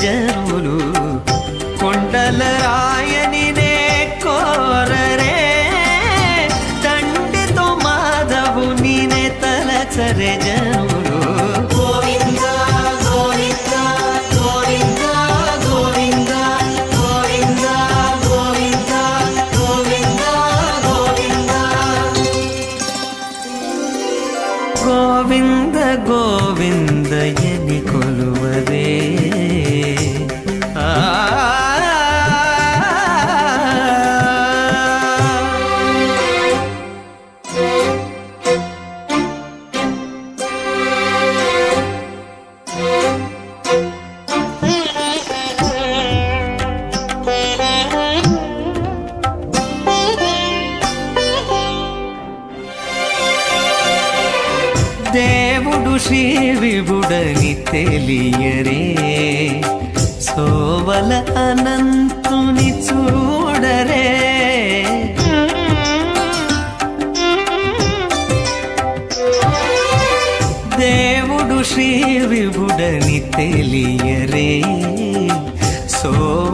gece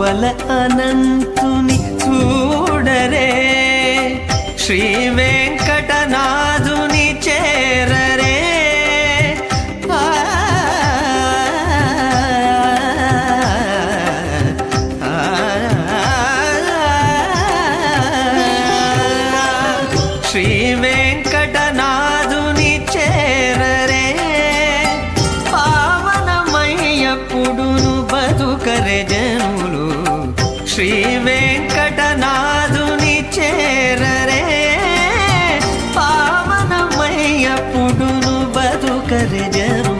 వల అనంతుని చూడరే. Shri never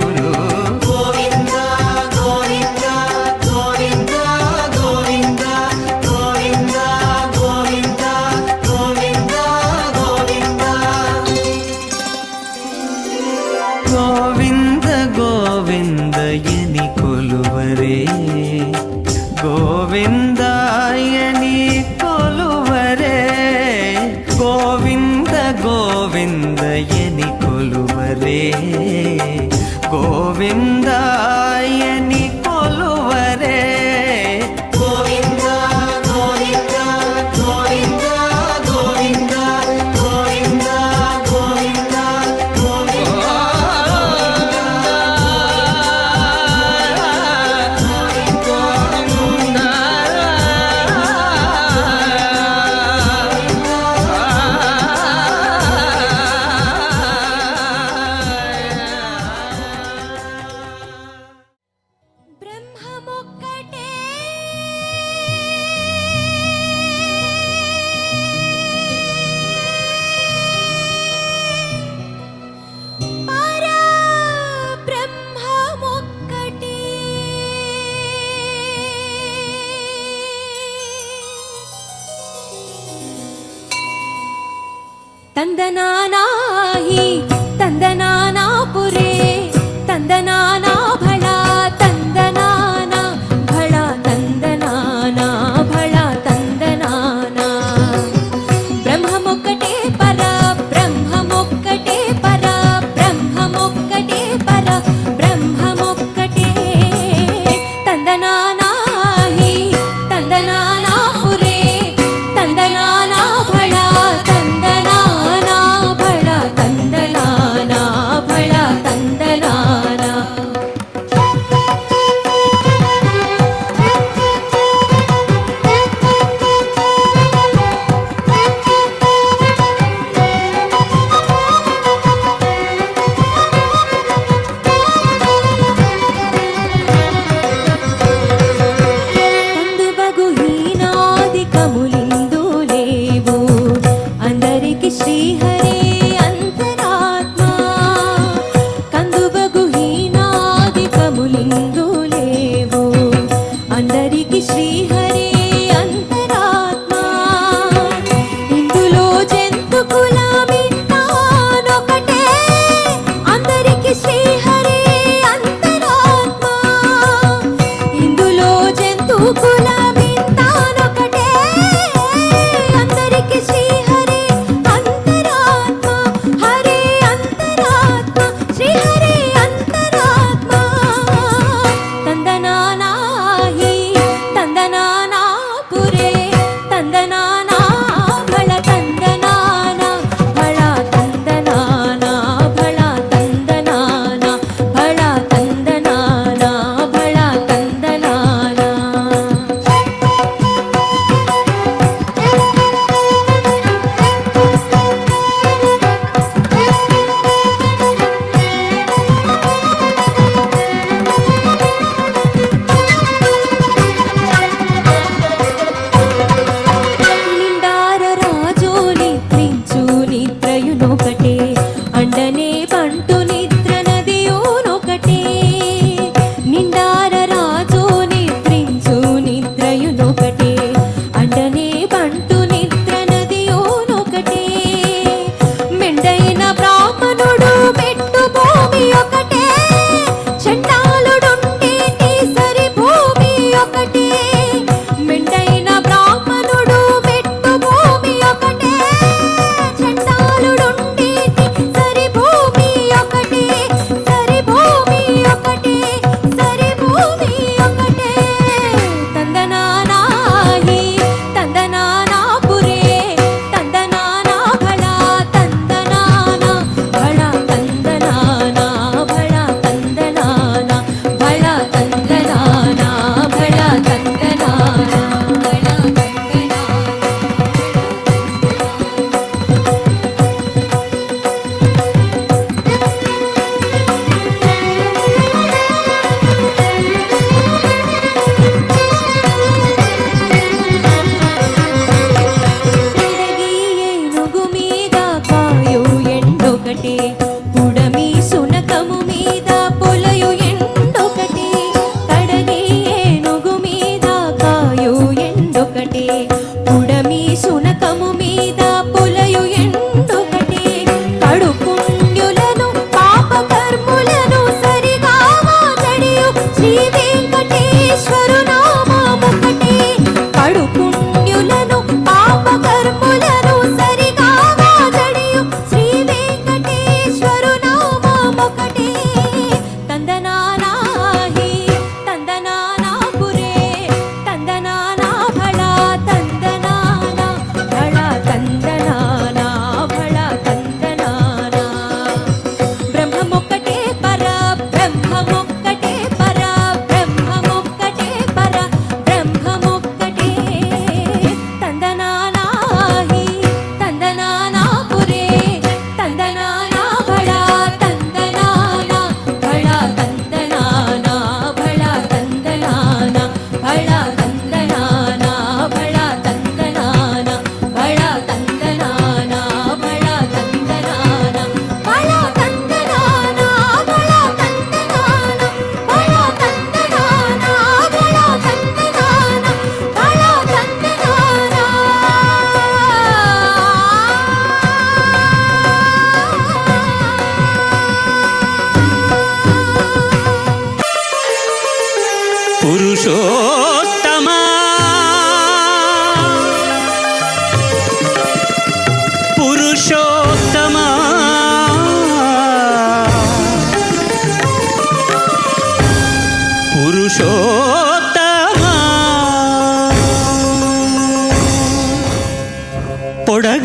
தந்தனானாகி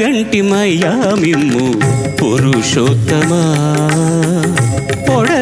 పొడగంటిమయ్యా మిమ్ము పురుషోత్తమా?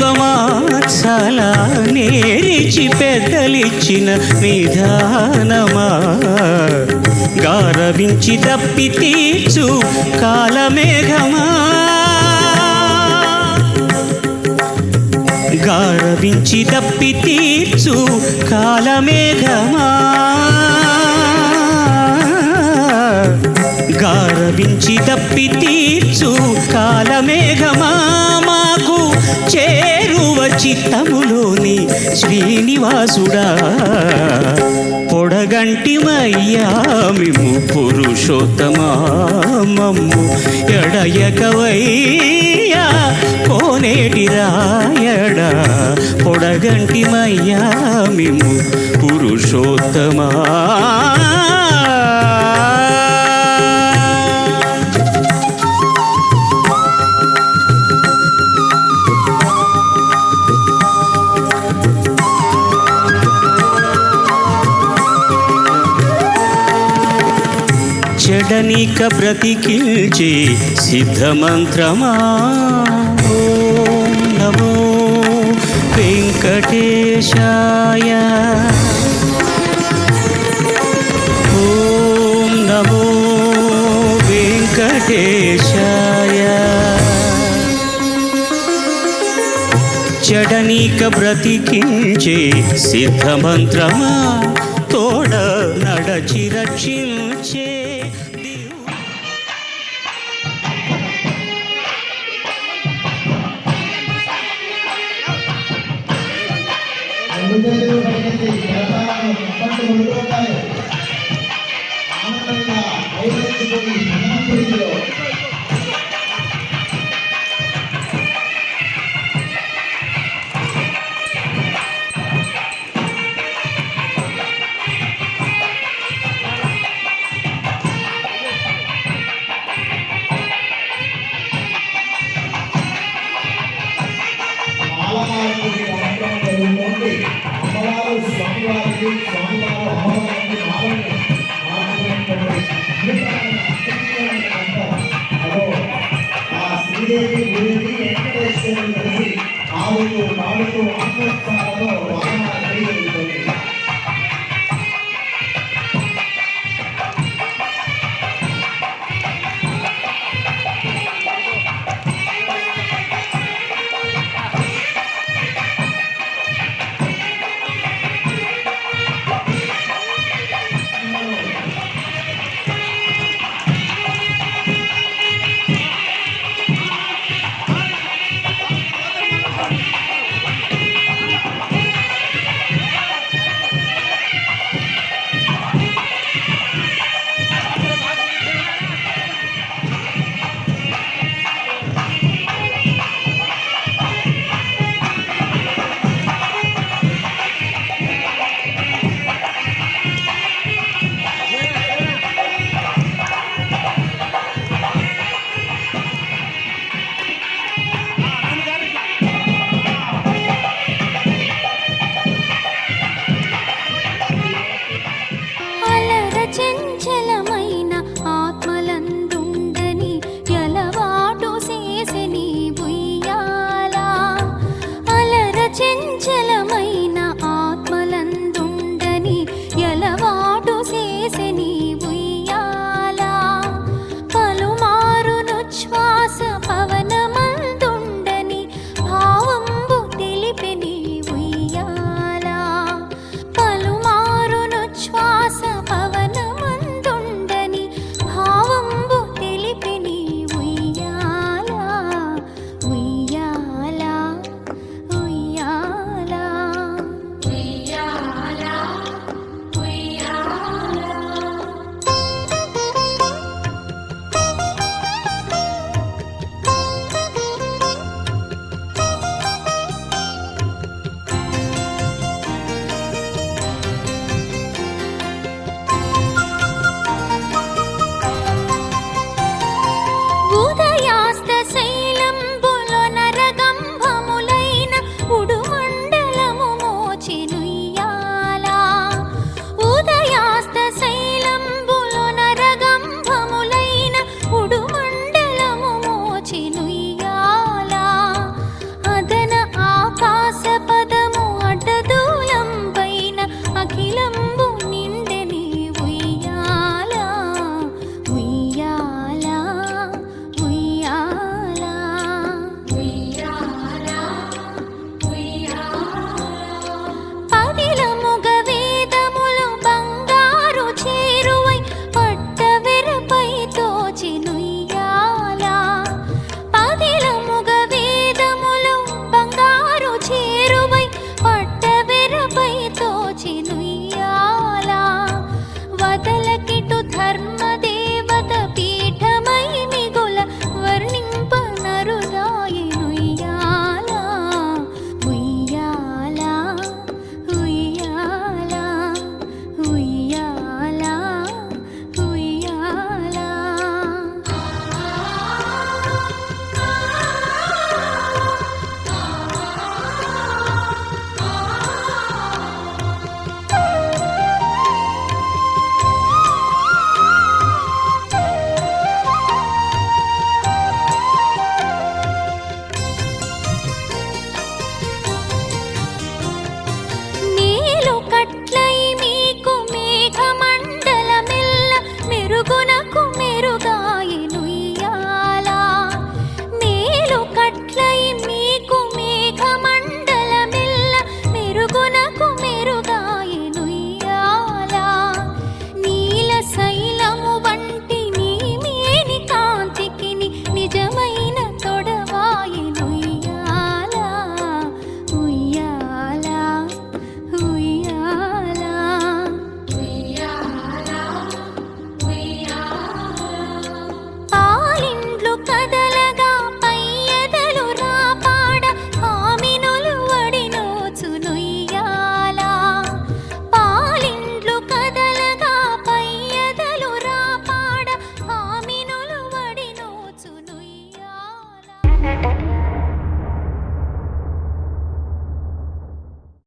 కులదైవమా నేరిచి పెద్దలిచ్చిన నిధానమా గారవించి తప్పి తీర్చు కాలమేఘమా? గారవించి తప్పి తీర్చు కాలమేఘమా? గారవించి తప్పి తీర్చు కాలమేఘమా? చేరువ చిత్తములోని శ్రీనివాసుడా. పొడగంటిమయ్యా మయ్యామిము పురుషోత్తమా మమ్ము ఎడయకవయ్యా. కోనేటి రాయడా పొడగంటిమయ్యా మయ్యామిము పురుషోత్తమా. చెడనిక బ్రతికిల్చే సిద్ధమంత్రమా? ఓం నమో వెంకటేశాయ. ఓం నమో వెంకటేశాయ. చెడనీక బ్రతికించే సిద్ధమంత్రమా? తోడ నడచి రక్షి ముందుకుంటాయి ఐదు